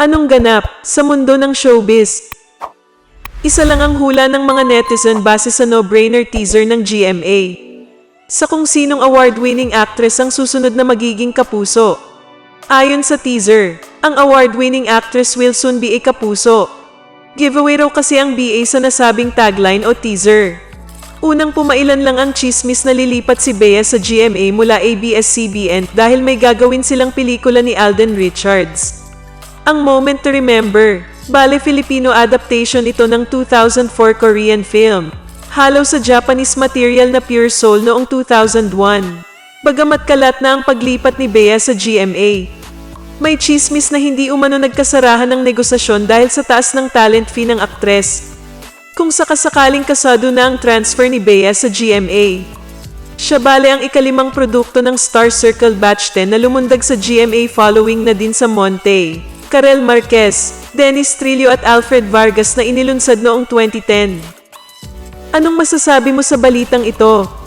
Anong ganap sa mundo ng showbiz? Isa lang ang hula ng mga netizen base sa no-brainer teaser ng GMA. Sa kung sinong award-winning actress ang susunod na magiging kapuso. Ayon sa teaser, ang award-winning actress will soon be a kapuso. Giveaway raw kasi ang BA sa nasabing tagline o teaser. Unang pumailan lang ang chismis na lilipat si Bea sa GMA mula ABS-CBN dahil may gagawin silang pelikula ni Alden Richards. Ang Moment to Remember, bale Filipino adaptation ito ng 2004 Korean film. Halo sa Japanese material na Pure Soul noong 2001. Bagamat kalat na ang paglipat ni Bea sa GMA. May chismis na hindi umano nagkasarahan ng negosasyon dahil sa taas ng talent fee ng aktres. Kung sakasakaling kasado na ang transfer ni Bea sa GMA. Siya bale ang ikalimang produkto ng Star Circle Batch 10 na lumundag sa GMA following na din sa Monte. Karel Marquez, Dennis Trillo at Alfred Vargas na inilunsad noong 2010. Anong masasabi mo sa balitang ito?